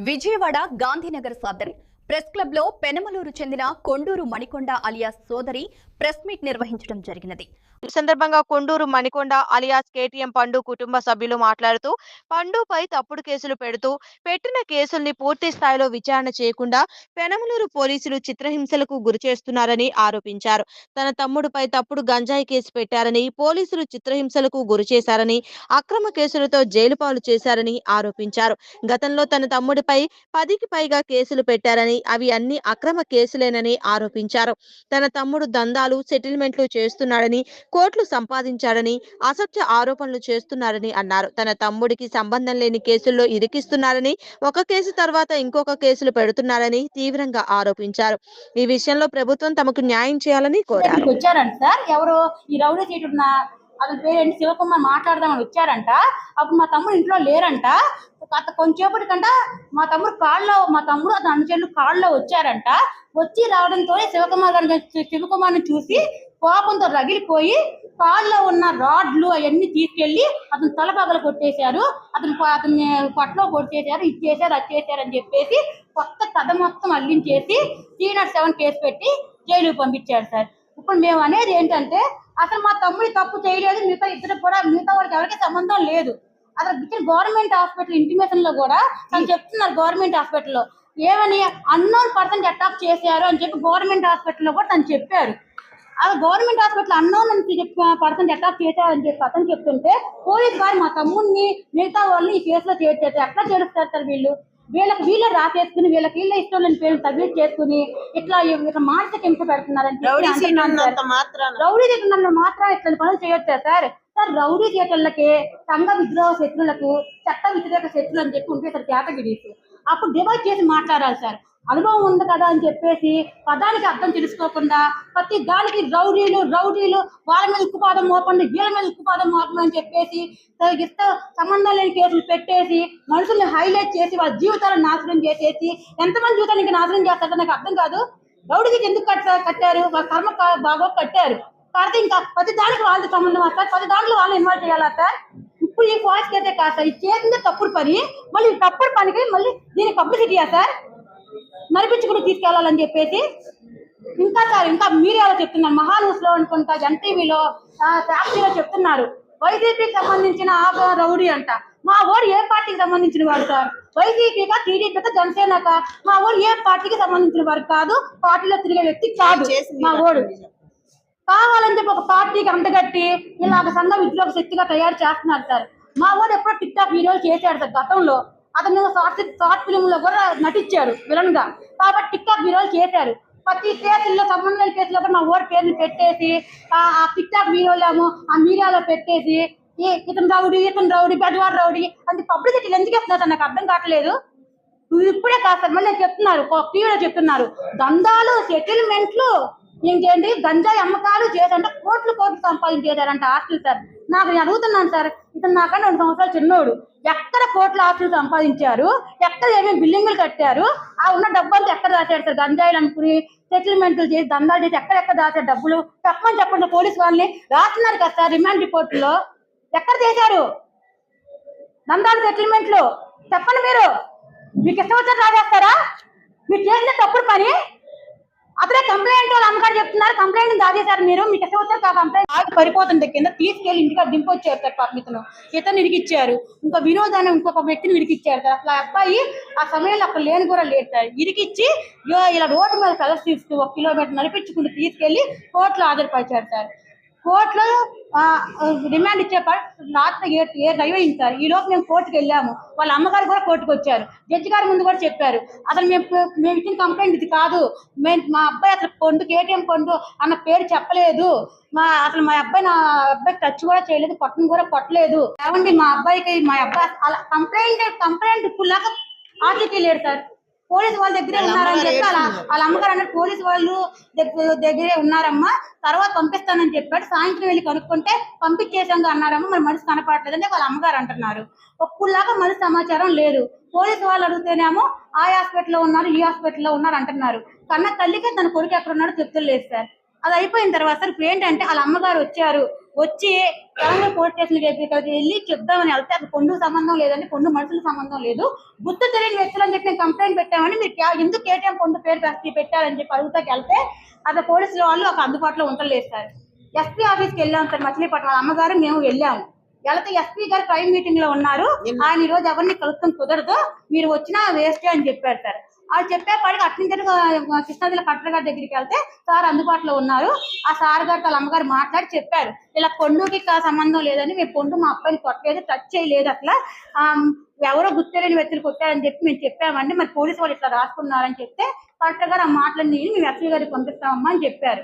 విజయవాడ గాంధీనగర్ సదర్ ప్రెస్ క్లబ్లో పెనమలూరు చెందిన కొండూరు మణికొండ అలియాస్ సోదరి ప్రెస్ మీట్ నిర్వహించడం జరిగినది. ఈ సందర్భంగా కొండూరు మణికొండ అలియాస్ కేటీఎం పండు కుటుంబ సభ్యులు మాట్లాడుతూ పండుపై తప్పుడు కేసులు పెడుతూ పెట్టిన కేసుల్ని పూర్తి స్థాయిలో విచారణ చేయకుండా పెనమలూరు పోలీసులు చిత్రహింసలకు గురి చేస్తున్నారని ఆరోపించారు. తన తమ్ముడిపై తప్పుడు గంజాయి కేసు పెట్టారని పోలీసులు చిత్రహింసలకు గురి చేశారని అక్రమ కేసులతో జైలు పాలు చేశారని ఆరోపించారు. గతంలో తన తమ్ముడిపై పదికి పైగా కేసులు పెట్టారని అవి అన్ని అక్రమ కేసులేనని ఆరోపించారు. తన తమ్ముడు దందాలు సెటిల్మెంట్లు చేస్తున్నాడని కోట్లు సంపాదించాడని అసత్య ఆరోపణలు చేస్తున్నారని అన్నారు. తన తమ్ముడికి సంబంధం లేని కేసుల్లో ఇరికిస్తున్నారని ఒక కేసు తర్వాత ఇంకొక కేసులు పెడుతున్నారని తీవ్రంగా ఆరోపించారు. ఈ విషయంలో ప్రభుత్వం తమకు న్యాయం చేయాలని కోరారు. వచ్చారంట సార్. ఎవరు ఈ రౌడీ అతని పేరేంటి శివకుమార్ మాట్లాడదామని వచ్చారంట. అప్పుడు మా తమ్ముడు ఇంట్లో లేరంట. అత కొంచెంసేపటికంట మా తమ్ముడు కాళ్ళలో మా తమ్ముడు అతని అనుచరులు కాళ్ళలో వచ్చారంట. వచ్చి రావడంతో శివకుమార్ గారిని శివకుమార్ని చూసి కోపంతో రగిలిపోయి కాళ్ళలో ఉన్న రాడ్లు అవన్నీ తీసుకెళ్ళి అతను తల పగల కొట్టేశారు. అతను అతన్ని పట్లో కొట్టేశారు ఇది చేశారు అది చేశారు అని చెప్పేసి కొత్త కథ మొత్తం అల్లించేసి త్రీ నాట్ సెవెన్ కేసు పెట్టి జైలుకి పంపించారు సార్. ఇప్పుడు మేము అనేది ఏంటంటే అసలు మా తమ్ముడు తప్పు చేయలేదు మిగతా ఇద్దరు కూడా మిగతా వాళ్ళకి ఎవరికి సంబంధం లేదు. అసలు ఇచ్చిన గవర్నమెంట్ హాస్పిటల్ ఇంటిమేషన్లో కూడా తను చెప్తున్నారు గవర్నమెంట్ హాస్పిటల్లో ఏమని అన్నోన్ పర్సన్ అటాక్ చేశారు అని చెప్పి గవర్నమెంట్ హాస్పిటల్లో కూడా తను చెప్పారు. అది గవర్నమెంట్ హాస్పిటల్ అన్నోన్ అని చెప్పి పర్సన్ అటాక్ చేశారని చెప్పి అతను చెప్తుంటే పోలీస్ వారు మా తమ్ముడిని మిగతా వాళ్ళని ఈ కేసులో చేర్చారు. ఎట్లా చేరుస్తారు సార్ వీళ్ళు? వీళ్ళకి వీళ్ళే రాసేసుకుని వీళ్ళకి వీళ్ళ ఇష్టం లేని పేరు తగ్గించి చేసుకుని ఇట్లా ఇట్లా మానసిక హింస పెడుతున్నారని చెప్పి రౌడీ మాత్రం ఇట్లా పనులు చేయొచ్చా సార్? సార్ రౌడీ చేతులకి సంఘ విద్రోహ శత్రులకు చట్ట వ్యతిరేక శత్రులు అని చెప్పి ఉంటే సార్ కేటగిరీస్. అప్పుడు డివైడ్ చేసి మాట్లాడాలి సార్. అనుభవం ఉంది కదా అని చెప్పేసి పదానికి అర్థం తెలుసుకోకుండా ప్రతి దానికి రౌడీలు రౌడీలు వాళ్ళ మీద ఉక్కుపాదం మోపండి వీళ్ళ మీద ఉక్కుపాదం మోపండి అని చెప్పేసి ఇస్తా సంబంధం లేని కేసులు పెట్టేసి మనుషుల్ని హైలైట్ చేసి వాళ్ళ జీవితాలను నాశనం చేసేసి ఎంతమంది జీవితాన్ని ఇంకా నాశనం చేస్తారో నాకు అర్థం కాదు. రౌడీకి ఎందుకు కట్టారు కట్టారు? వాళ్ళ కర్మ బాగా కట్టారు. కాబట్టి ఇంకా ప్రతి దానికి వాళ్ళతో సంబంధం సార్ ప్రతి దాంట్లో వాళ్ళు ఇన్వాల్వ్ చేయాలా సార్? ఇప్పుడు ఈ ఫాస్ట్ అయితే కాదు సార్ ఇది చేసిందే తప్పుడు పని మళ్ళీ తప్పుడు పనికి మళ్ళీ దీనికి పబ్లిసిటీయా సార్? నడిపించుకుని తీసుకెళ్ళాలని చెప్పేసి ఇంకా సార్ ఇంకా మీడియాలో చెప్తున్నారు. మహాన్యూస్లో అనుకుంటా ఎన్టీవీలో సాక్షిలో చెప్తున్నారు. వైసీపీకి సంబంధించిన ఆ రౌడీ అంట. మా ఓడు ఏ పార్టీకి సంబంధించిన వాడు సార్? వైసీపీకా టీడీపీకా జనసేనకా? మా ఓడు ఏ పార్టీకి సంబంధించిన వాడు కాదు? పార్టీలో తిరిగే వ్యక్తి కాదు మా ఓడు. కావాలని చెప్పి ఒక పార్టీకి అంటగట్టి ఇలాగ సంఘ విద్రోహ శక్తిగా తయారు చేస్తున్నారు సార్. మా వాడు ఎప్పుడో టిక్ టాక్ వీడియోలు చేశాడు సార్ గతంలో. అతను షార్ట్ షార్ట్ ఫిలిం లో కూడా నటించాడు విలన్గా కాబట్టి టిక్టాక్ వీడియోలు చేశారు. ప్రతి కేసుల్లో సంబంధం కేసులో కూడా మా ఓడి పేరుని పెట్టేసి ఆ టిక్టాక్ టిక్ వీడియోలేమో ఆ మీడియాలో పెట్టేసి ఏ ఇతను రౌడీ ఇతను రౌడీ బెడవాడు రౌడీ అంటే పబ్లిసిటీ ఎందుకు వేస్తున్నారు నాకు అర్థం కావట్లేదు. ఇప్పుడే కాస్త మళ్ళీ చెప్తున్నారు టీవీలో చెప్తున్నారు. దందాలు సెటిల్మెంట్లు ఇంకేంటి గంజాయి అమ్మకాలు చేశారంట కోట్లు కోట్లు సంపాదించేశారంట ఆస్తులు సార్. నాకు నేను అడుగుతున్నాను సార్ ఇతను నాకన్నా రెండు సంవత్సరాలు చిన్నోడు. ఎక్కడ కోట్ల ఆస్తులు సంపాదించారు? ఎక్కడ ఏమేమి బిల్డింగులు కట్టారు? ఆ ఉన్న డబ్బంతా ఎక్కడ దాచాడు సార్? గంజాయిలు అనుకుని సెటిల్మెంట్లు చేసి దందాలు చేసి ఎక్కడెక్కడ దాచారు డబ్బులు? చెప్పమని చెప్పండి పోలీస్ వాళ్ళని. రాస్తున్నారు కదా సార్ రిమాండ్ రిపోర్టులో. ఎక్కడ చేశారు? దందాలు సెటిల్మెంట్లు. చెప్పండి మీరు. మీకు ఇష్టం వచ్చారు రాజేస్తారా మీరు చేసిన తప్పుడు పని అతనే కంప్లైంట్ వాళ్ళు అమ్మగారు చెప్తున్నారు. కంప్లైంట్ దాచేశారు మీరు. మీకు ఇష్టం వచ్చారు కంప్లైంట్ ఆగి పడిపోతుంది కింద తీసుకెళ్ళి ఇంటికి దింపొచ్చారు సార్ పాపం ఇతను. ఇతను ఇరికిచ్చారు ఇంకా వినోద్ అనే ఇంకొక వ్యక్తిని ఇరికిచ్చారు సార్ అసలు అబ్బాయి ఆ సమయంలో అక్కడ లేని కూడా లేదు సార్. ఇరికిచ్చి ఇలా రోడ్డు మీద ప్రదర్శిస్తూ ఒక కిలోమీటర్ నడిపించుకుంటూ తీసుకెళ్ళి కోర్టులో హాజరుపరిచారు సార్. కోర్టులో డిమాండ్ రిమాండ్ ఇచ్చే రాత్రి ఏ ఏ డ్రైవ్ సార్ ఈ లోపు మేము కోర్టుకు వెళ్ళాము. వాళ్ళ అమ్మగారు కూడా కోర్టుకు వచ్చారు. జడ్జి గారి ముందు కూడా చెప్పారు. అసలు మేము మేము ఇచ్చిన కంప్లైంట్ ఇది కాదు. మేము మా అబ్బాయి అసలు కొండు కేటీఎం కొండు అన్న పేరు చెప్పలేదు. మా అసలు మా అబ్బాయి నా అబ్బాయి టచ్ కూడా చేయలేదు పట్టణం కూడా కొట్టలేదు. ఏమండి మా అబ్బాయికి మా అబ్బాయి అలా కంప్లైంట్ కంప్లైంట్ ఇప్పుడు లాగా ఆచూకీ లేడు సార్. పోలీస్ వాళ్ళ దగ్గరే ఉన్నారని చెప్పి అలా వాళ్ళ అమ్మగారు అన్నారు పోలీస్ వాళ్ళు దగ్గ- దగ్గరే ఉన్నారమ్మా తర్వాత పంపిస్తానని చెప్పాడు. సాయంత్రం వెళ్ళి కనుక్కుంటే పంపించేసాం అన్నారమ్మా మరి మనిషి కనపడలేదు అంటే వాళ్ళ అమ్మగారు అంటున్నారు. ఒప్పుల్లాగా మరి సమాచారం లేదు. పోలీసు వాళ్ళు అడిగితేనేమో ఆ హాస్పిటల్లో ఉన్నారు ఈ హాస్పిటల్లో ఉన్నారు అంటున్నారు. కన్న తల్లికి తన కొడుకు ఎక్కడ ఉన్నాడో చెప్తలేదు సార్. అది అయిపోయిన తర్వాత సార్ ఇప్పుడు ఏంటంటే వాళ్ళ అమ్మగారు వచ్చారు. వచ్చి తెలంగాణ పోలీస్ స్టేషన్ వెళ్ళి చెప్దామని వెళ్తే అసలు కొండు సంబంధం లేదండి కొండు మనుషుల సంబంధం లేదు. గుర్తు తెలియని వ్యక్తులు అని చెప్పి మేము కంప్లైంట్ పెట్టామని మీరు ఎందుకు కేటీఎం కొండు పేరు పెట్టి పెట్టారని చెప్పి అడుగుతాకి వెళ్తే అక్కడ పోలీసుల వాళ్ళు ఒక అందుబాటులో ఉండలేదు సార్. ఎస్పీ ఆఫీస్కి వెళ్ళాం సార్ మచిలీపట్నం. వాళ్ళ అమ్మగారు మేము వెళ్ళాము వెళితే ఎస్పీ గారు ప్రైమ్ మీటింగ్లో ఉన్నారు ఆయన ఈ రోజు ఎవరిని కలుస్తాం కుదరదు. మీరు వచ్చినా వేస్ట్ అని చెప్పారు సార్. అది చెప్పేపాటికి అట్నుంచి కృష్ణాదిల కలెక్టర్ గారి దగ్గరికి వెళ్తే సార్ అందుబాటులో ఉన్నారు. ఆ సార్ గారు వాళ్ళ అమ్మగారు మాట్లాడి చెప్పారు. ఇలా పొండుకి సంబంధం లేదని మేము పొండు మా అబ్బాయిని కొట్టలేదు టచ్ చేయలేదు అట్లా ఎవరో గుర్తులేని వ్యక్తులు కొట్టారని చెప్పి మేము చెప్పామండి. మరి పోలీసు వాళ్ళు ఇట్లా రాసుకున్నారని చెప్తే కలెక్టర్ గారు ఆ మాటలన్నీ మేము ఎస్పీ గారికి పంపిస్తామమ్మా అని చెప్పారు.